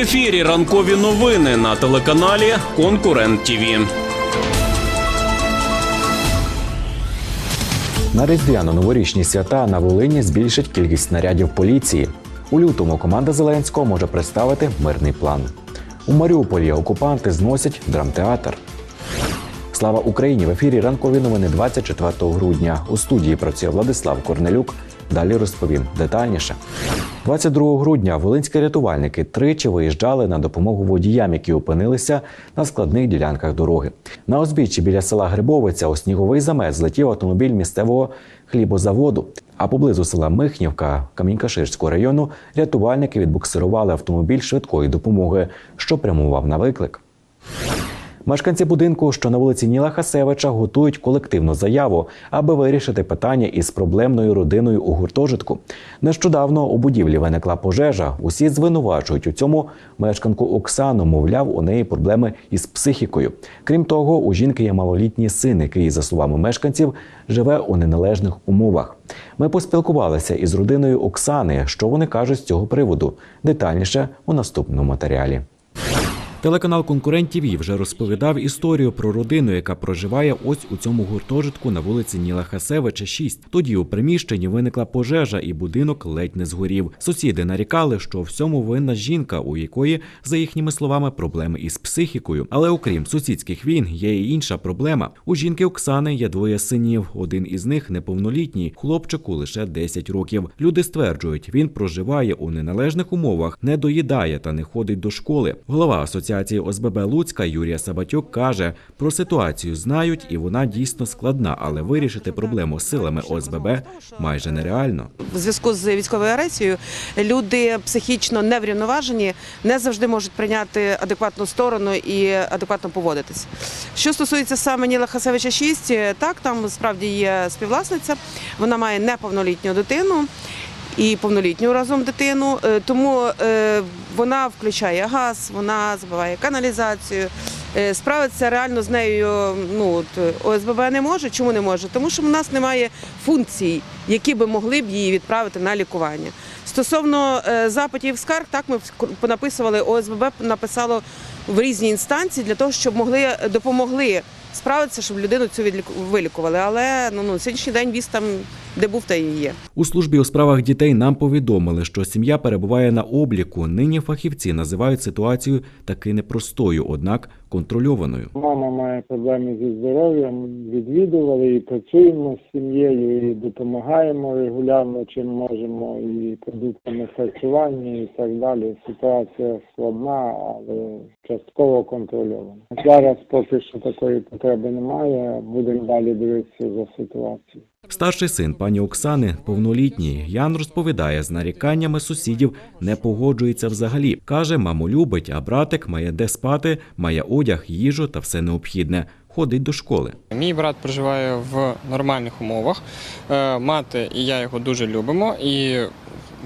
ефірі ранкові новини на телеканалі Конкурент ТІВІ. На різдвяно-новорічні свята на Волині збільшить кількість снарядів поліції. У лютому команда Зеленського може представити мирний план. У Маріуполі окупанти зносять драмтеатр. Слава Україні! В ефірі ранкові новини 24 грудня. У студії працює Владислав Корнелюк. Далі розповім детальніше. 22 грудня волинські рятувальники тричі виїжджали на допомогу водіям, які опинилися на складних ділянках дороги. На узбіччі біля села Грибовиця у сніговий замет злетів автомобіль місцевого хлібозаводу. А поблизу села Михнівка Камінькаширського району рятувальники відбуксирували автомобіль швидкої допомоги, що прямував на виклик. Мешканці будинку, що на вулиці Ніла Хасевича, готують колективну заяву, аби вирішити питання із проблемною родиною у гуртожитку. Нещодавно у будівлі виникла пожежа. Усі звинувачують у цьому мешканку Оксану. Мовляв, у неї проблеми із психікою. Крім того, у жінки є малолітній син, який, за словами мешканців, живе у неналежних умовах. Ми поспілкувалися із родиною Оксани. Що вони кажуть з цього приводу? Детальніше у наступному матеріалі. Телеканал Конкурент ТІВІ вже розповідав історію про родину, яка проживає ось у цьому гуртожитку на вулиці Ніла Хасевича, 6. Тоді у приміщенні виникла пожежа, і будинок ледь не згорів. Сусіди нарікали, що всьому винна жінка, у якої, за їхніми словами, проблеми із психікою. Але окрім сусідських війн, є і інша проблема. У жінки Оксани є двоє синів. Один із них неповнолітній, хлопчику лише 10 років. Люди стверджують, він проживає у неналежних умовах, не доїдає та не ходить до школи. Голова асоціації ОСББ Луцька Юрія Сабатюк каже, про ситуацію знають, і вона дійсно складна, але вирішити проблему силами ОСББ майже нереально. в зв'язку з військовою агресією люди психічно неврівноважені, не завжди можуть прийняти адекватну сторону і адекватно поводитись. Що стосується саме Ніла Хасевича 6, так там справді є співвласниця, вона має неповнолітню дитину. І повнолітню разом дитину, Е, тому е, вона включає газ, вона забиває каналізацію. Е, Справитися реально з нею ну, ОСББ не може. Чому не може? Тому що в нас немає функцій, які би могли б її відправити на лікування. Стосовно запитів скарг, так ми понаписували, ОСББ написало в різні інстанції для того, щоб могли допомогли справитися, щоб людину цю вилікували. Але ну, ну сьогоднішній день віз там, де був, та і є. У службі у справах дітей нам повідомили, що сім'я перебуває на обліку. Нині фахівці називають ситуацію таки непростою, однак контрольованою. Мама має проблеми зі здоров'ям, відвідували і працюємо з сім'єю, і допомагаємо регулярно, чим можемо, і продуктами харчування, і так далі. Ситуація складна, але частково контрольована. Зараз поки що такої потреби немає. Будемо далі дивитися за ситуацією. Старший син пані Оксани, повнолітній, Ян розповідає, з наріканнями сусідів не погоджується взагалі. Каже, маму любить, а братик має де спати, має одяг, їжу та все необхідне. Ходить до школи. Мій брат проживає в нормальних умовах. Е, Мати і я його дуже любимо. І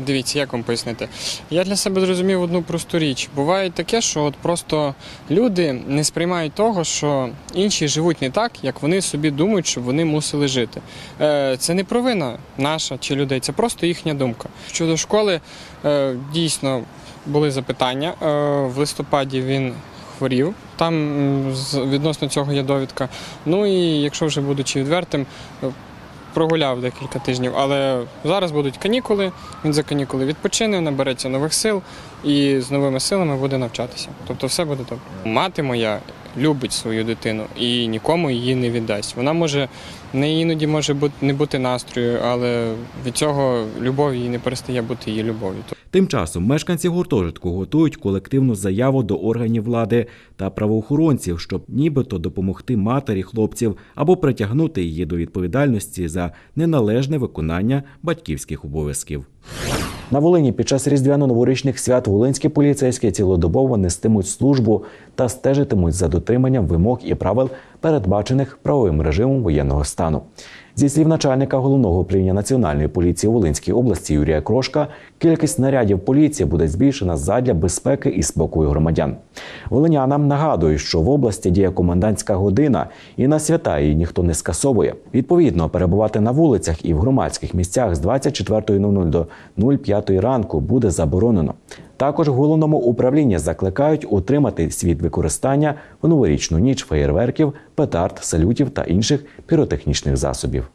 дивіться, як вам пояснити. Я для себе зрозумів одну просту річ. Буває таке, що от просто люди не сприймають того, що інші живуть не так, як вони собі думають, щоб вони мусили жити. Е, Це не провина наша чи людей, це просто їхня думка. Щодо школи, е, дійсно були запитання. В листопаді він хворів. Там відносно цього є довідка. Ну і якщо вже будучи відвертим, е, прогуляв декілька тижнів. Але зараз будуть канікули. Він за канікули відпочине, набереться нових сил і з новими силами буде навчатися. Тобто все буде добре. Мати моя любить свою дитину і нікому її не віддасть. Вона може не іноді може бути не бути настрою, але від цього любов їй не перестає бути її любов'ю. Тим часом мешканці гуртожитку готують колективну заяву до органів влади та правоохоронців, щоб нібито допомогти матері хлопців або притягнути її до відповідальності за неналежне виконання батьківських обов'язків. На Волині під час різдвяно-новорічних свят волинські поліцейські цілодобово нестимуть службу та стежитимуть за дотриманням вимог і правил, передбачених правовим режимом воєнного стану. Зі слів начальника головного управління національної поліції Волинської області Юрія Крошка, кількість нарядів поліції буде збільшена задля безпеки і спокою громадян. Волинянам нагадують, що в області діє комендантська година, і на свята її ніхто не скасовує. Відповідно, перебувати на вулицях і в громадських місцях з 24.00 до 05.00 ранку буде заборонено. Також в головному управлінні закликають утримати світ використання в новорічну ніч феєрверків, петард, салютів та інших піротехнічних засобів.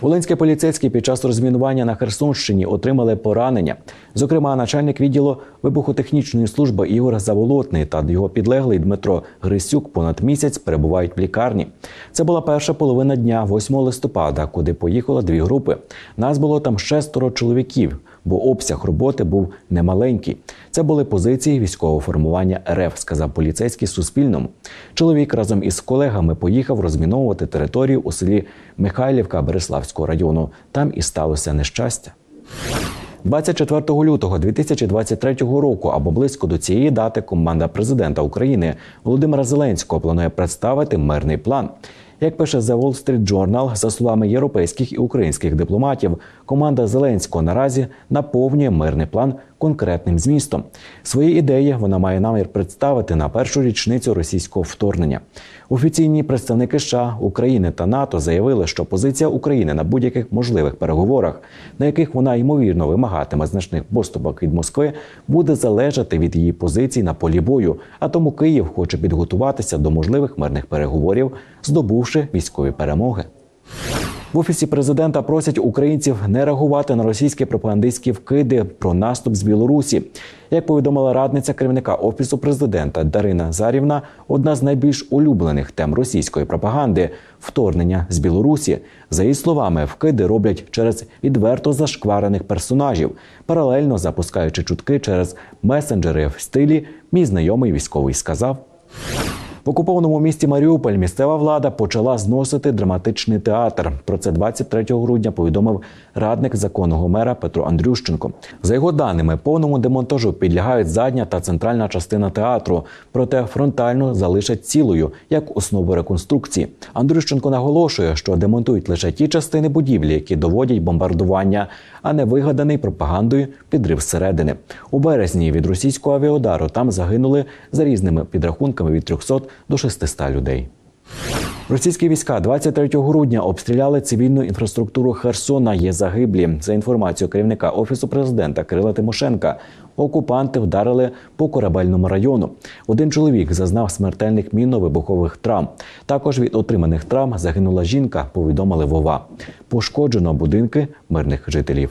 Волинські поліцейські під час розмінування на Херсонщині отримали поранення. Зокрема, начальник відділу вибухотехнічної служби Ігор Заволотний та його підлеглий Дмитро Грисюк понад місяць перебувають в лікарні. Це була перша половина дня, 8 листопада, куди поїхало дві групи. Нас було там шестеро чоловіків, бо обсяг роботи був немаленький. Це були позиції військового формування РФ, сказав поліцейський Суспільному. Чоловік разом із колегами поїхав розміновувати територію у селі Михайлівка Береславського району. Там і сталося нещастя. 24 лютого 2023 року або близько до цієї дати команда президента України Володимира Зеленського планує представити мирний план. Як пише The Wall Street Journal, за словами європейських і українських дипломатів, команда Зеленського наразі наповнює мирний план конкретним змістом. Свої ідеї вона має намір представити на першу річницю російського вторгнення. Офіційні представники США, України та НАТО заявили, що позиція України на будь-яких можливих переговорах, на яких вона ймовірно вимагатиме значних поступок від Москви, буде залежати від її позицій на полі бою. А тому Київ хоче підготуватися до можливих мирних переговорів, здобувши військові перемоги. В офісі президента просять українців не реагувати на російські пропагандистські вкиди про наступ з Білорусі. Як повідомила радниця керівника офісу президента Дарина Зарівна, одна з найбільш улюблених тем російської пропаганди вторгнення з Білорусі. За її словами, вкиди роблять через відверто зашкварених персонажів, паралельно запускаючи чутки через месенджери в стилі Мій знайомий військовий сказав. В окупованому місті Маріуполь місцева влада почала зносити драматичний театр. Про це 23 грудня повідомив радник законного мера Петро Андрющенко. За його даними, повному демонтажу підлягають задня та центральна частина театру, проте фронтально залишать цілою як основу реконструкції. Андрющенко наголошує, що демонтують лише ті частини будівлі, які доводять бомбардування, а не вигаданий пропагандою підрив зсередини. У березні від російського авіаудару там загинули за різними підрахунками від 300 до 600 людей. Російські війська 23 грудня обстріляли цивільну інфраструктуру Херсона. Є загиблі. За інформацією керівника офісу президента Кирила Тимошенка. Окупанти вдарили по корабельному району. Один чоловік зазнав смертельних мінно-вибухових травм. Також від отриманих травм загинула жінка. Повідомили Вова. Пошкоджено будинки мирних жителів.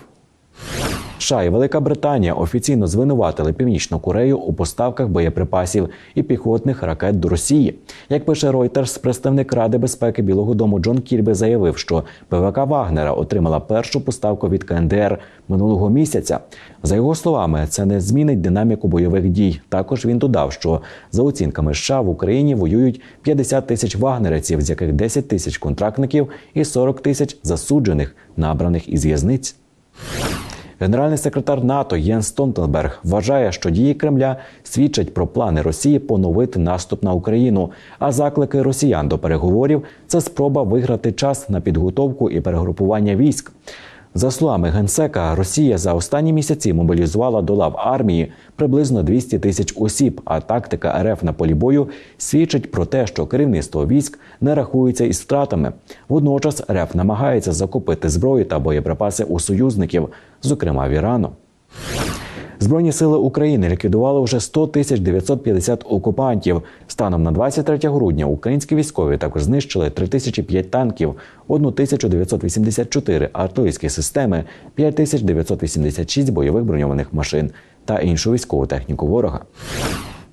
США і Велика Британія офіційно звинуватили Північну Корею у поставках боєприпасів і піхотних ракет до Росії. Як пише Reuters, представник Ради безпеки Білого Дому Джон Кірбі заявив, що ПВК Вагнера отримала першу поставку від КНДР минулого місяця. За його словами, це не змінить динаміку бойових дій. Також він додав, що за оцінками США в Україні воюють 50 тисяч вагнерівців, з яких 10 тисяч контрактників і 40 тисяч засуджених, набраних із в'язниць. Генеральний секретар НАТО Єн Столтенберг вважає, що дії Кремля свідчать про плани Росії поновити наступ на Україну. А заклики росіян до переговорів це спроба виграти час на підготовку і перегрупування військ. За словами генсека, Росія за останні місяці мобілізувала до лав армії приблизно 200 тисяч осіб. А тактика РФ на полі бою свідчить про те, що керівництво військ не рахується із втратами. Водночас РФ намагається закупити зброю та боєприпаси у союзників, зокрема в Ірану. Збройні сили України ліквідували вже 100 тисяч 950 окупантів. Станом на 23 грудня українські військові також знищили 3005 танків, 1984 артилерійські системи, 5986 бойових броньованих машин та іншу військову техніку ворога.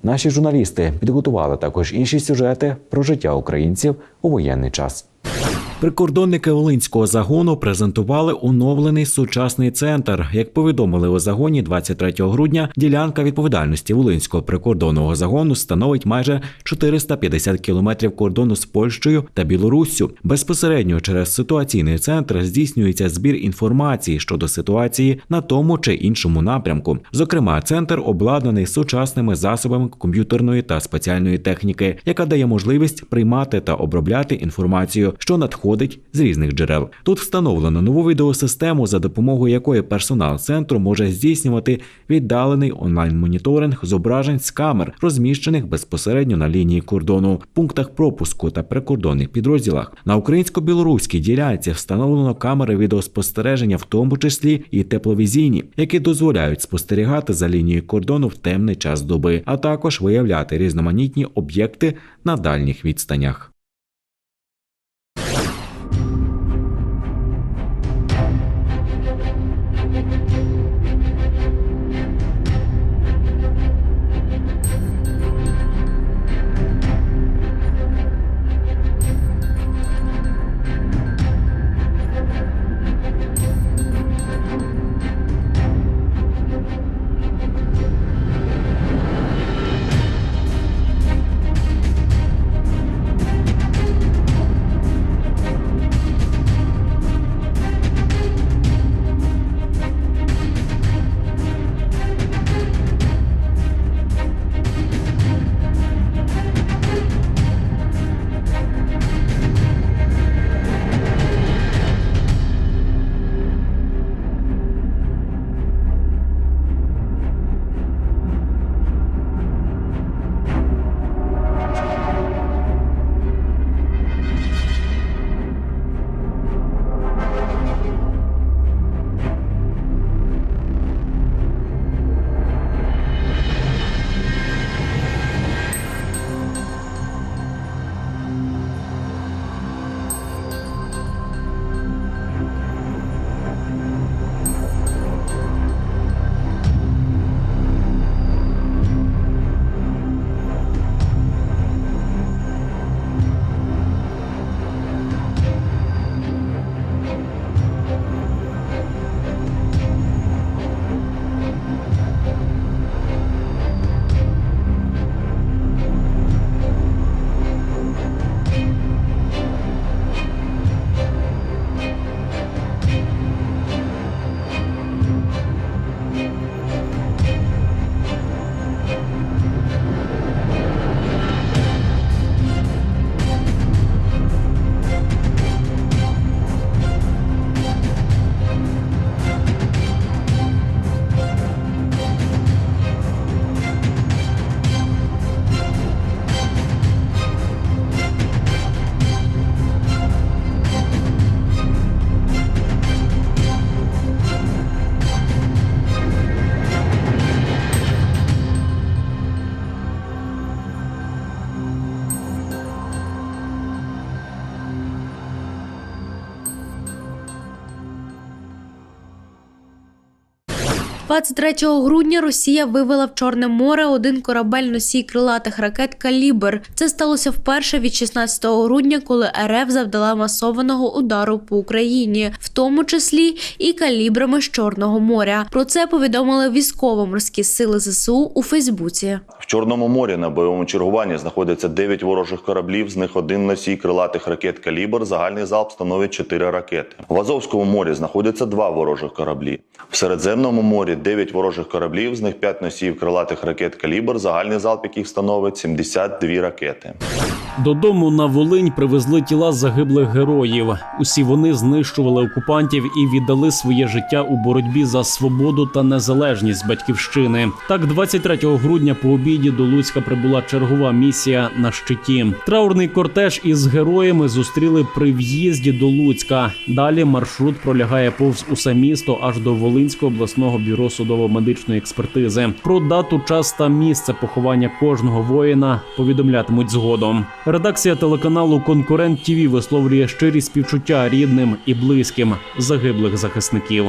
Наші журналісти підготували також інші сюжети про життя українців у воєнний час. Прикордонники Волинського загону презентували оновлений сучасний центр. Як повідомили у загоні 23 грудня, ділянка відповідальності Волинського прикордонного загону становить майже 450 кілометрів кордону з Польщею та Білоруссю. Безпосередньо через ситуаційний центр здійснюється збір інформації щодо ситуації на тому чи іншому напрямку. Зокрема, центр обладнаний сучасними засобами комп'ютерної та спеціальної техніки, яка дає можливість приймати та обробляти інформацію, що надходить надходить з різних джерел. Тут встановлено нову відеосистему, за допомогою якої персонал центру може здійснювати віддалений онлайн-моніторинг зображень з камер, розміщених безпосередньо на лінії кордону, пунктах пропуску та прикордонних підрозділах. На українсько-білоруській ділянці встановлено камери відеоспостереження, в тому числі і тепловізійні, які дозволяють спостерігати за лінією кордону в темний час доби, а також виявляти різноманітні об'єкти на дальніх відстанях. – 23 грудня Росія вивела в Чорне море один корабель носій крилатих ракет «Калібр». Це сталося вперше від 16 грудня, коли РФ завдала масованого удару по Україні, в тому числі і калібрами з Чорного моря. Про це повідомили військово-морські сили ЗСУ у Фейсбуці. В Чорному морі на бойовому чергуванні знаходиться 9 ворожих кораблів, з них один носій крилатих ракет «Калібр». Загальний залп становить 4 ракети. В Азовському морі знаходяться два ворожих кораблі. В Середземному морі 9 ворожих кораблів, з них 5 носіїв крилатих ракет «Калібр», загальний залп яких становить 72 ракети. Додому на Волинь привезли тіла загиблих героїв. Усі вони знищували окупантів і віддали своє життя у боротьбі за свободу та незалежність батьківщини. Так, 23 грудня по обіді до Луцька прибула чергова місія на щиті. Траурний кортеж із героями зустріли при в'їзді до Луцька. Далі маршрут пролягає повз усе місто аж до Волинського обласного бюро судово-медичної експертизи. Про дату, час та місце поховання кожного воїна повідомлятимуть згодом. Редакція телеканалу Конкурент ТІВІ висловлює щирі співчуття рідним і близьким загиблих захисників.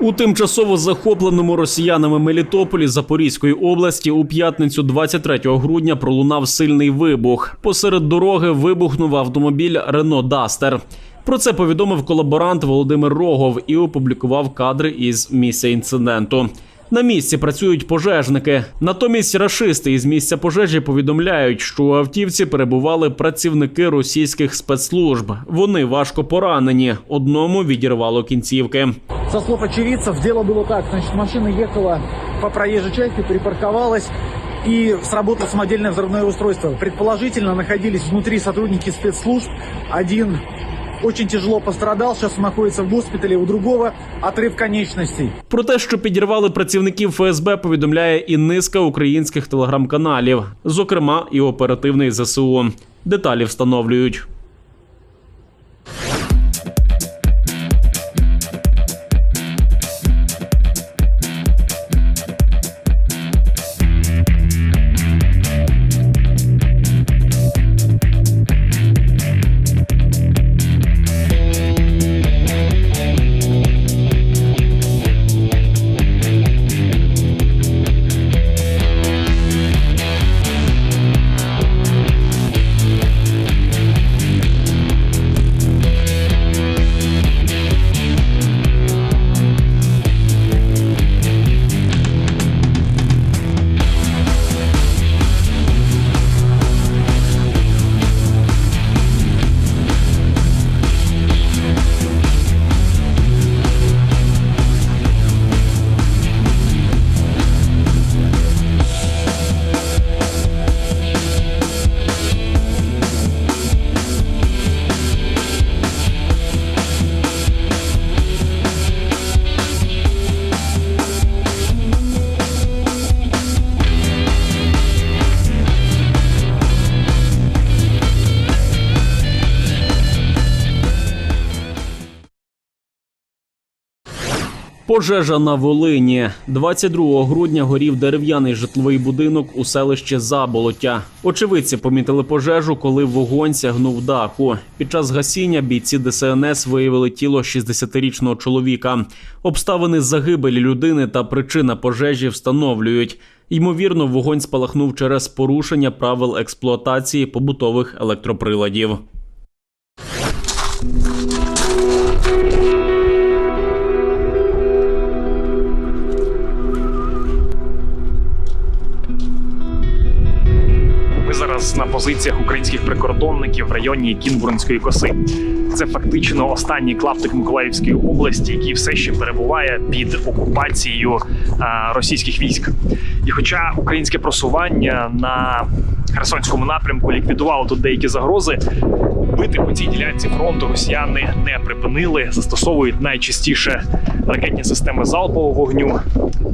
У тимчасово захопленому росіянами Мелітополі Запорізької області у п'ятницю 23 грудня пролунав сильний вибух. Посеред дороги вибухнув автомобіль Рено Дастер. Про це повідомив колаборант Володимир Рогов і опублікував кадри із місця інциденту. На місці працюють пожежники. Натомість рашисти із місця пожежі повідомляють, що у автівці перебували працівники російських спецслужб. Вони важко поранені. Одному відірвало кінцівки. Со слов очевидцев, дело было так. Значит, машина ехала по проезжей части, припарковалась. и сработало самодельное взрывное устройство. Предположительно находились внутри сотрудники спецслужб. Один очень тяжело пострадал, сейчас находится в госпитале, у другого отрыв конечностей. Про те, що підірвали працівників ФСБ, повідомляє і низка українських телеграм-каналів, зокрема і оперативний ЗСУ. Деталі встановлюють. Пожежа на Волині. 22 грудня горів дерев'яний житловий будинок у селищі Заболоття. Очевидці помітили пожежу, коли вогонь сягнув даху. Під час гасіння бійці ДСНС виявили тіло 60-річного чоловіка. Обставини загибелі людини та причина пожежі встановлюють. Ймовірно, вогонь спалахнув через порушення правил експлуатації побутових електроприладів. Позиціях українських прикордонників в районі Кінбурнської коси. Це фактично останній клаптик Миколаївської області, який все ще перебуває під окупацією а, російських військ. І хоча українське просування на Херсонському напрямку ліквідувало тут деякі загрози, бити по цій ділянці фронту росіяни не припинили, застосовують найчастіше ракетні системи залпового вогню,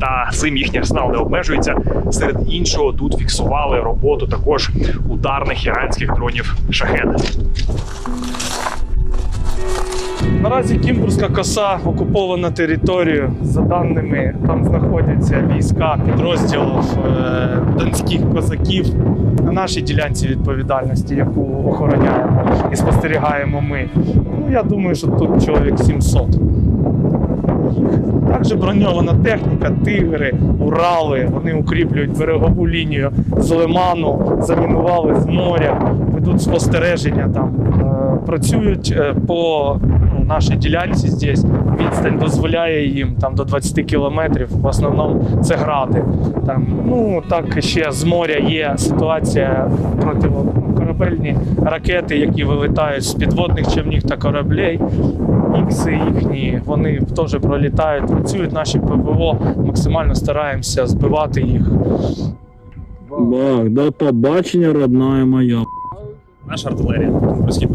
та цим їхній арсенал не обмежується. Серед іншого тут фіксували роботу також ударних іранських дронів шахед. Наразі Кімбурська коса окупована територією. За даними, там знаходяться війська підрозділів е, донських козаків на нашій ділянці відповідальності, яку охороняємо і спостерігаємо ми. Ну, я думаю, що тут чоловік 700. Також броньована техніка, тигри, Урали. Вони укріплюють берегову лінію з лиману, замінували з моря, ведуть спостереження там, е, працюють е, по нашій ділянці здесь. Відстань дозволяє їм там до 20 кілометрів. В основному це гради. Там, ну так ще з моря є ситуація протикорабельні ракети, які вилітають з підводних човнів та кораблей. Ікси їхні, вони теж пролітають, працюють наші ПВО, максимально стараємося збивати їх. Бах, до побачення, родная моя. Наша артилерія на Кінбурнській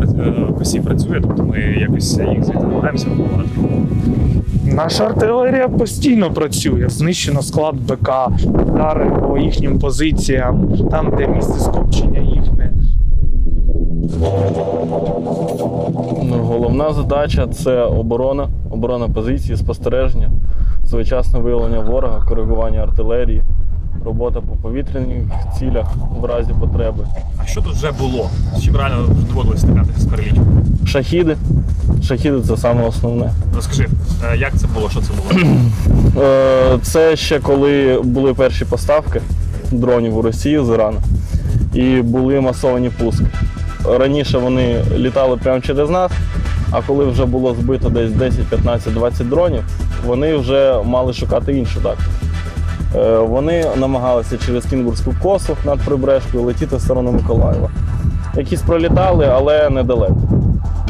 косі працює, тобто ми якось їх звідти намагаємося вибивати. Наша артилерія постійно працює. Знищено склад БК, удари по їхнім позиціям, там, де місце скупчення їхнє. Ну, Головна задача це оборона, оборона позиції, спостереження, своєчасне виявлення ворога, коригування артилерії, робота по повітряних цілях в разі потреби. А що тут вже було? З чим реально доводилось стикатися з перелічком? Шахіди. Шахіди це саме основне. Розкажи, е, як це було, що це було? Е, Це ще коли були перші поставки дронів у Росію з Ірану і були масовані пуски. Раніше вони літали прямо через нас, а коли вже було збито десь 10, 15, 20 дронів, вони вже мали шукати іншу тактику. Е, Вони намагалися через Кінгурську косу над прибережкою летіти в сторону Миколаєва. Якісь пролітали, але недалеко.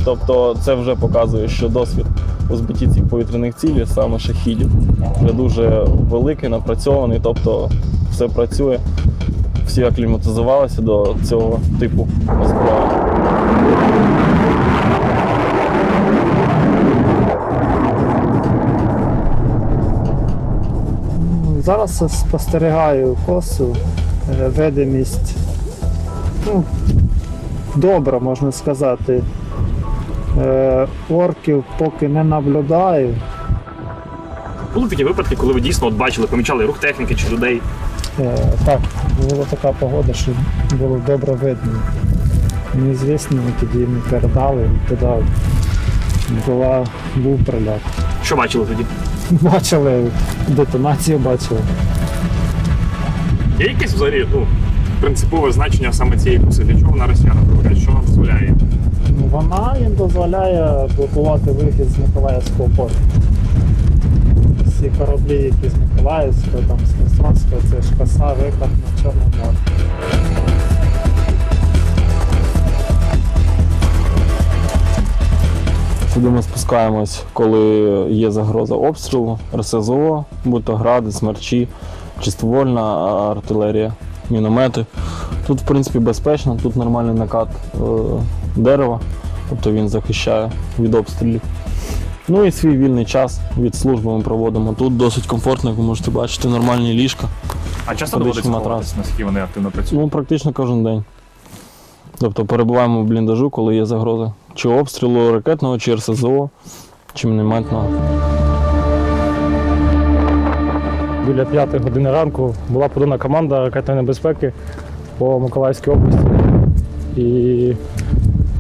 Тобто це вже показує, що досвід у збитті цих повітряних цілей, саме шахідів, вже дуже великий, напрацьований. Тобто все працює. Всі акліматизувалися до цього типу озброєння. Зараз спостерігаю косу, е, видимість ну, добра, можна сказати. Е, Орків поки не наблюдаю. Були такі випадки, коли ви дійсно от бачили, помічали рух техніки чи людей. Е, Так, була така погода, що було добре видно. Незвісно, ми тоді не передали, туди була, був прильот. Що бачили тоді? Бачили, детонацію бачили. Є якесь взагалі ну, принципове значення саме цієї коси? Для чого вона росіянам виробляє? Що вона дозволяє? Ну, Вона їм дозволяє блокувати вихід з Миколаївського порту. Всі кораблі, які з Миколаївського, там, з Херсонського, це ж коса, виход на Чорне море. Сюди ми спускаємось, коли є загроза обстрілу, РСЗО, будь то гради, смерчі, чистовольна артилерія, міномети. Тут, в принципі, безпечно, тут нормальний накат е, дерева, тобто він захищає від обстрілів. Ну і свій вільний час від служби ми проводимо. Тут досить комфортно, як ви можете бачити, нормальні ліжка. А часто доводиться матрас. наскільки вони активно працюють? Ну, практично кожен день. Тобто перебуваємо в бліндажу, коли є загроза. Чи обстрілу ракетного, чи РСЗО, чи мінометного. Біля 5 години ранку була подана команда ракетної небезпеки по Миколаївській області. І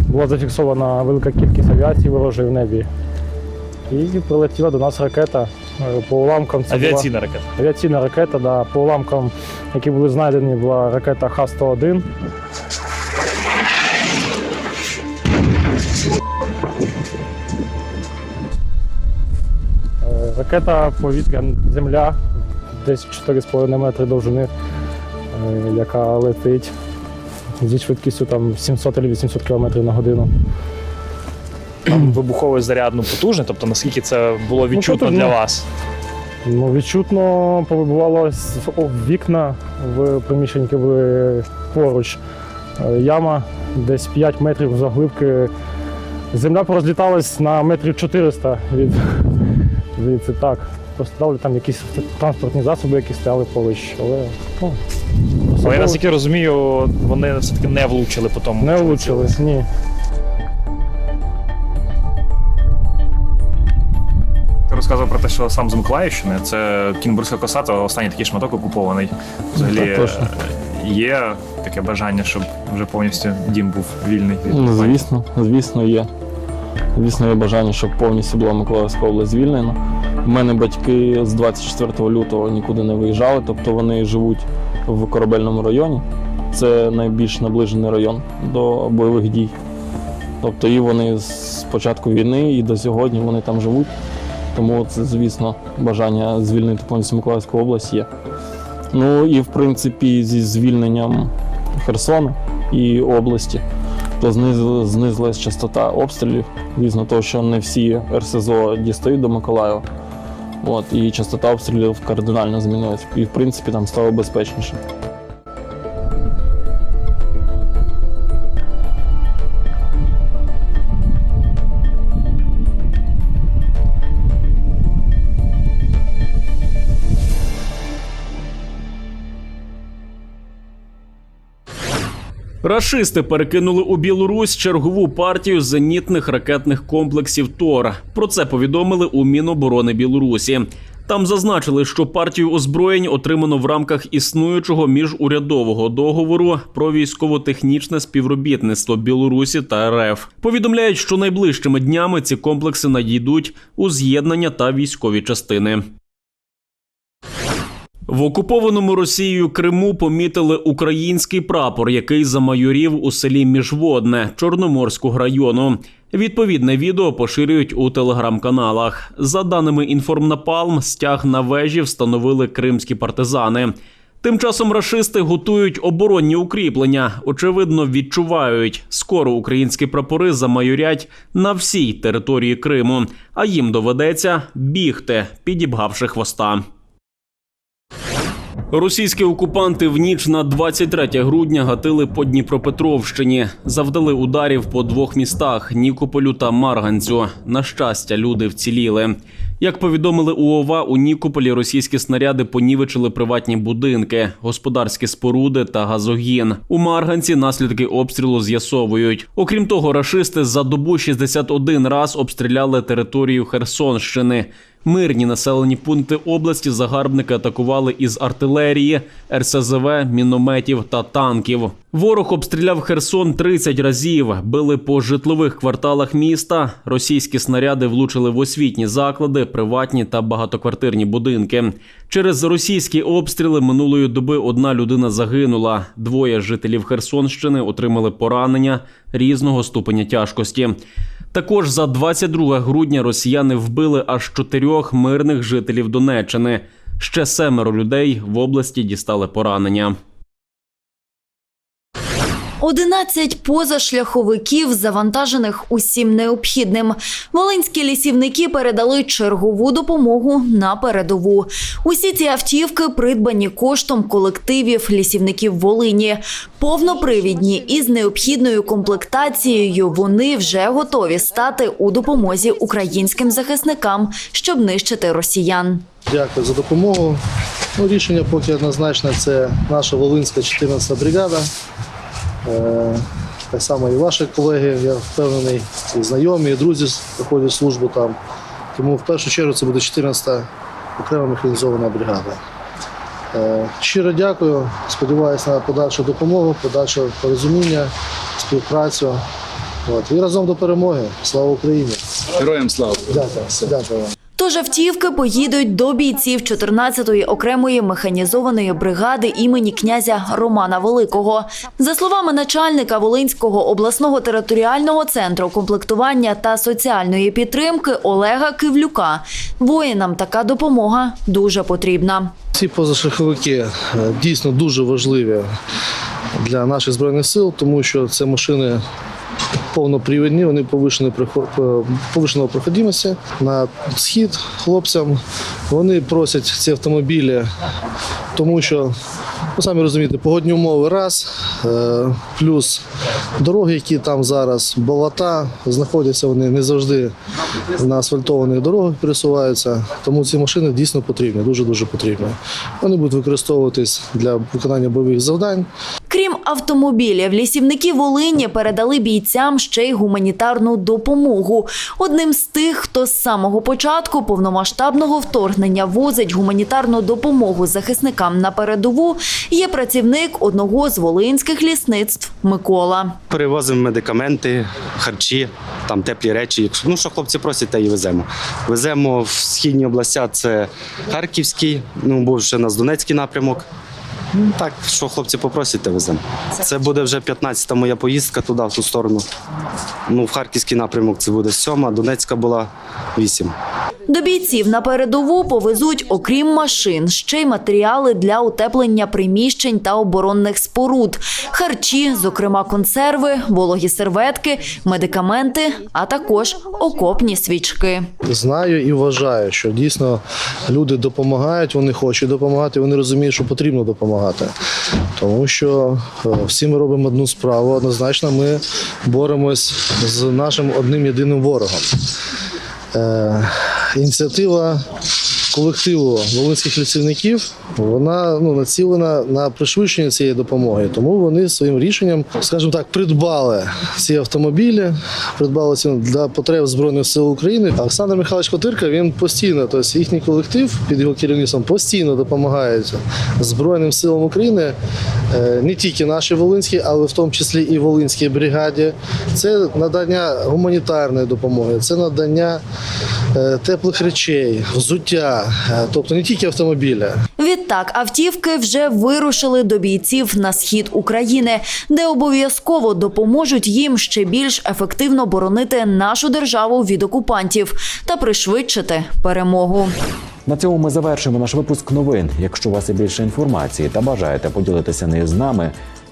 була зафіксована велика кількість авіації ворожої в небі. І прилетіла до нас ракета е, по уламкам. Це була- ракета. Авіаційна ракета, да, по уламкам, які були знайдені, була ракета Х-101. Ракета повітря земля десь 4,5 метри довжини, е, яка летить зі швидкістю там 700 або 800 км на годину. Вибуховий заряд ну, потужний, тобто наскільки це було відчутно потужно. для вас? Ну, відчутно повибивало з о, вікна в приміщенні, які були поруч. Е, Яма десь 5 метрів заглибки. Земля порозліталась на метрів 400 від звідси так. Пострадали там якісь транспортні засоби, які стояли поруч. Але ну, Але я особливо наскільки розумію, вони все-таки не влучили по тому. не влучили. Ні. Ти розказував про те, що сам з Миколаївщини, це Кінбурзька коса, то останній такий шматок окупований. Взагалі Так, е, є таке бажання, щоб вже повністю дім був вільний. Ну, звісно, звісно, є. Звісно, є бажання, щоб повністю була Миколаївська область звільнена. У мене батьки з 24 лютого нікуди не виїжджали, тобто вони живуть в корабельному районі. Це найбільш наближений район до бойових дій. Тобто і вони з початку війни і до сьогодні вони там живуть. Тому це, звісно, бажання звільнити повністю Миколаївську область є. Ну і в принципі зі звільненням Херсона і області, то знизили- знизилась частота обстрілів. Звісно, того, що не всі РСЗО дістають до Миколаєва. От, і частота обстрілів кардинально змінилась. І в принципі там стало безпечніше. Рашисти перекинули у Білорусь чергову партію зенітних ракетних комплексів ТОР. Про це повідомили у Міноборони Білорусі. Там зазначили, що партію озброєнь отримано в рамках існуючого міжурядового договору про військово-технічне співробітництво Білорусі та РФ. Повідомляють, що найближчими днями ці комплекси надійдуть у з'єднання та військові частини. В окупованому Росією Криму помітили український прапор, який замайорів у селі Міжводне Чорноморського району. Відповідне відео поширюють у телеграм-каналах. За даними інформнапалм, стяг на вежі встановили кримські партизани. Тим часом рашисти готують оборонні укріплення. Очевидно, відчувають, скоро українські прапори замайорять на всій території Криму, а їм доведеться бігти, підібгавши хвоста. Російські окупанти в ніч на 23 грудня гатили по Дніпропетровщині, завдали ударів по двох містах Нікополю та Марганцю. На щастя, люди вціліли. Як повідомили у ОВА, у Нікополі російські снаряди понівечили приватні будинки, господарські споруди та газогін. У Марганці наслідки обстрілу з'ясовують. Окрім того, рашисти за добу 61 раз обстріляли територію Херсонщини. Мирні населені пункти області загарбники атакували із артилерії, РСЗВ, мінометів та танків. Ворог обстріляв Херсон 30 разів, били по житлових кварталах міста. Російські снаряди влучили в освітні заклади, приватні та багатоквартирні будинки. Через російські обстріли минулої доби одна людина загинула. Двоє жителів Херсонщини отримали поранення різного ступеня тяжкості. Також за 22 грудня росіяни вбили аж чотирьох мирних жителів Донеччини. Ще семеро людей в області дістали поранення. 11 позашляховиків, завантажених усім необхідним. Волинські лісівники передали чергову допомогу на передову. Усі ці автівки придбані коштом колективів лісівників Волині. Повнопривідні із необхідною комплектацією. Вони вже готові стати у допомозі українським захисникам, щоб нищити росіян. Дякую за допомогу. Ну, рішення поки однозначне це наша Волинська 14 бригада. Е, так само і ваші колеги, я впевнений, і знайомі, і друзі проходять службу там. Тому в першу чергу це буде 14-та окрема механізована бригада. Е, щиро дякую. Сподіваюся на подальшу допомогу, подальше порозуміння, співпрацю. От. І разом до перемоги. Слава Україні! Героям слава! Дякую. Дякую вам. Тож автівки поїдуть до бійців 14-ї окремої механізованої бригади імені князя Романа Великого. За словами начальника Волинського обласного територіального центру комплектування та соціальної підтримки Олега Кивлюка, воїнам така допомога дуже потрібна. Ці позашляховики е, дійсно дуже важливі для наших збройних сил, тому що це машини повнопривідні, вони повишеної прихо- повишеного проходимості на схід хлопцям. Вони просять ці автомобілі, тому що ви самі розумієте, погодні умови раз, е, плюс дороги, які там зараз, болота, знаходяться вони не завжди на асфальтованих дорогах пересуваються. Тому ці машини дійсно потрібні, дуже-дуже потрібні. Вони будуть використовуватись для виконання бойових завдань. Крім автомобілів, лісівники Волині передали бійцям ще й гуманітарну допомогу. Одним з тих, хто з самого початку повномасштабного вторгнення возить гуманітарну допомогу захисникам на передову, є працівник одного з волинських лісництв Микола. Перевозимо медикаменти, харчі, там теплі речі. Ну, що хлопці просять, те і веземо. Веземо в східні області, це Харківський, ну був ще у нас Донецький напрямок. Ну, Так, що хлопці попросять, те веземо. Це буде вже 15-та моя поїздка туди, в ту сторону. Ну, в Харківський напрямок це буде 7, Донецька була 8. До бійців на передову повезуть, окрім машин, ще й матеріали для утеплення приміщень та оборонних споруд, харчі, зокрема консерви, вологі серветки, медикаменти, а також окопні свічки. Знаю і вважаю, що дійсно люди допомагають, вони хочуть допомагати, вони розуміють, що потрібно допомагати. Тому що е, всі ми робимо одну справу. Однозначно, ми боремось з нашим одним єдиним ворогом. Е, ініціатива колективу волинських лісівників вона ну, націлена на пришвидшення цієї допомоги. Тому вони своїм рішенням, скажімо так, придбали ці автомобілі, придбали ці для потреб Збройних сил України. Олександр Михайлович Котирка він постійно, тобто їхній колектив під його керівництвом постійно допомагає Збройним силам України, е, не тільки нашій Волинській, але в тому числі і Волинській бригаді. Це надання гуманітарної допомоги, це надання е, теплих речей, взуття, е, тобто не тільки автомобіля. Відтак автівки вже вирушили до бійців на схід України, де обов'язково допоможуть їм ще більш ефективно боронити нашу державу від окупантів та пришвидшити перемогу. На цьому ми завершуємо наш випуск новин. Якщо у вас є більше інформації та бажаєте поділитися нею з нами,